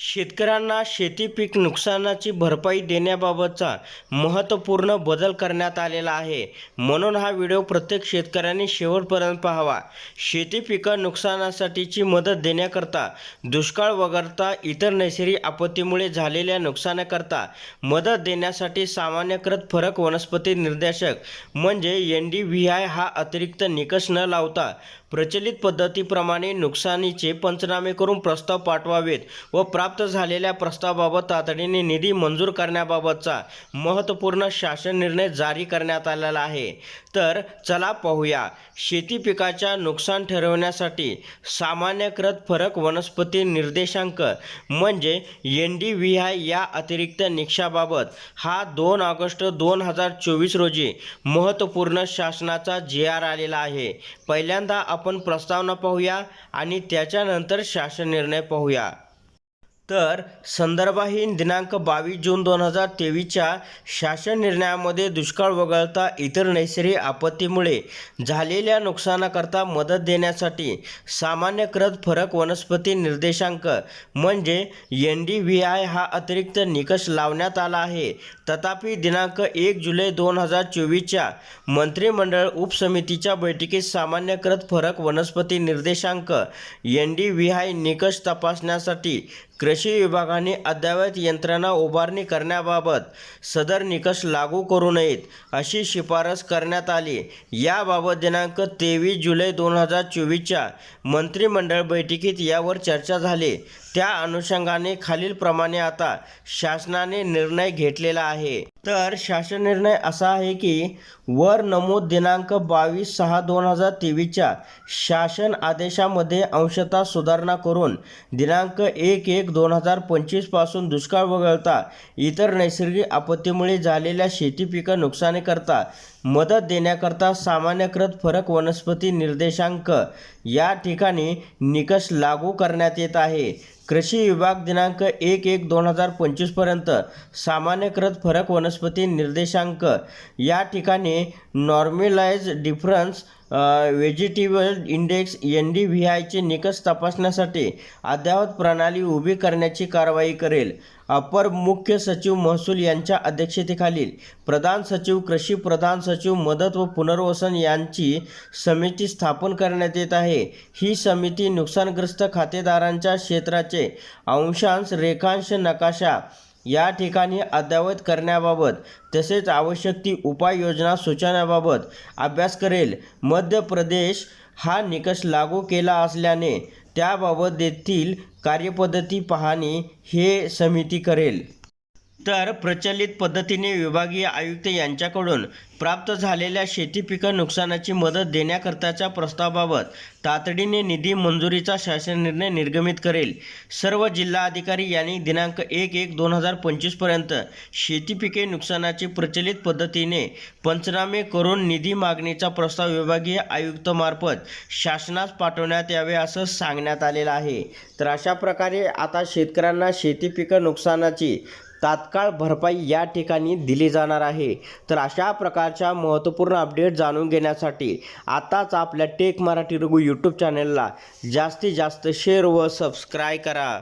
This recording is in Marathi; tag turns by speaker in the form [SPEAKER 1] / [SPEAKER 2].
[SPEAKER 1] शेतकऱ्यांना शेती पीक नुकसानाची भरपाई देण्याबाबतचा महत्त्वपूर्ण बदल करण्यात आलेला आहे. म्हणून हा व्हिडिओ प्रत्येक शेतकऱ्यांनी शेवटपर्यंत पाहावा. शेती पिकं नुकसानासाठीची मदत देण्याकरता दुष्काळ वगळता इतर नैसर्गिक आपत्तीमुळे झालेल्या नुकसानाकरता मदत देण्यासाठी सामान्यकृत फरक वनस्पती निर्देशक म्हणजे एन डी व्ही आय हा अतिरिक्त निकष न लावता प्रचलित पद्धतीप्रमाणे नुकसानीचे पंचनामे करून प्रस्ताव पाठवावेत व प्राप्त झालेल्या प्रस्तावाबाबत तातडीने निधी मंजूर करण्याबाबतचा महत्त्वपूर्ण शासन निर्णय जारी करण्यात आलेला आहे. तर चला पाहूया. शेती पिकाच्या नुकसान ठरवण्यासाठी सामान्यकृत फरक वनस्पती निर्देशांक म्हणजे एन डी व्ही आय या अतिरिक्त निकषाबाबत हा दोन ऑगस्ट दोन हजार चोवीस रोजी महत्त्वपूर्ण शासनाचा जी आर आलेला आहे. पहिल्यांदा आपण प्रस्तावना पाहूया आणि त्याच्यानंतर शासन निर्णय पाहूया. तर संदर्भहीन दिनांक बावीस जून दोन हजार तेवीसच्या शासन निर्णयामध्ये दुष्काळ वगळता इतर नैसर्गिक आपत्तीमुळे झालेल्या नुकसानाकरता मदत देण्यासाठी सामान्यकृत फरक वनस्पती निर्देशांक म्हणजे एन डी व्ही आय हा अतिरिक्त निकष लावण्यात आला आहे. तथापि दिनांक एक जुलै दोन हजार चोवीसच्या मंत्रिमंडळ उपसमितीच्या बैठकीत सामान्यकृत फरक वनस्पती निर्देशांक एन डी व्ही आय निकष तपासण्यासाठी कृषी विभागाने अद्ययावत यंत्रणा उभारणी करण्याबाबत सदर निकष लागू करू नयेत अशी शिफारस करण्यात आली. याबाबत दिनांक तेवीस जुलै दोन हजार चोवीसच्या मंत्रिमंडळ बैठकीत यावर चर्चा झाली. त्या अनुषंगाने खालीलप्रमाणे आता शासनाने निर्णय घेतलेला आहे. तर शासन निर्णय असा आहे की वर नमूद दिनांक बावीस सहा दोन हजार तेवीसच्या शासन आदेशामध्ये अंशतः सुधारणा करून दिनांक एक एक दोन हजार पंचवीसपासून दुष्काळ वगळता इतर नैसर्गिक आपत्तीमुळे झालेल्या शेती पिकं नुकसानीकरता मदत देण्याकरता सामान्यकृत फरक वनस्पती निर्देशांक या ठिकाणी निकष लागू करण्यात येत आहे. कृषी विभाग दिनांक एक एक दोन हजार पंचवीसपर्यंत सामान्यकृत फरक वनस्पती निर्देशांक या ठिकाणी normalise difference vegetable index N D V आयचे निकष तपासण्यासाठी अद्ययावत प्रणाली उभी करण्याची कारवाई करेल. अपर मुख्य सचिव महसूल यांच्या अध्यक्षतेखालील प्रधान सचिव कृषी प्रधान सचिव मदत व पुनर्वसन यांची समिती स्थापन करण्यात येत आहे. ही समिती नुकसानग्रस्त खातेदारांच्या क्षेत्राचे अंशांश रेखांश नकाशा या ठिकाणी अद्ययावत करण्याबाबत तसेच आवश्यक ती उपाययोजना सुचवण्याबाबत अभ्यास करेल. मध्य प्रदेश हा निकष लागू केला असल्याने त्याबाबत देखील कार्यपद्धती पाहणी हे समिती करेल. तर प्रचलित पद्धतीने विभागीय आयुक्त यांच्याकडून प्राप्त झालेल्या शेती पिकं नुकसानाची मदत देण्याकरताच्या प्रस्तावाबाबत तातडीने निधी मंजुरीचा शासन निर्णय निर्गमित करेल. सर्व जिल्हाधिकारी यांनी दिनांक एक एक दोन हजार पंचवीसपर्यंत शेती पिके नुकसानाची प्रचलित पद्धतीने पंचनामे करून निधी मागणीचा प्रस्ताव विभागीय आयुक्तमार्फत शासनास पाठवण्यात यावे असं सांगण्यात आलेलं आहे. तर अशा प्रकारे आता शेतकऱ्यांना शेती पिकं नुकसानाची तात्काळ भरपाई या ठिकाणी दिली जाणार आहे. तर अशा प्रकारच्या महत्त्वपूर्ण अपडेट जाणून घेण्यासाठी आताच आपल्या टेक मराठी रघु यूट्यूब चॅनलला जास्तीत जास्त शेअर व सबस्क्राईब करा.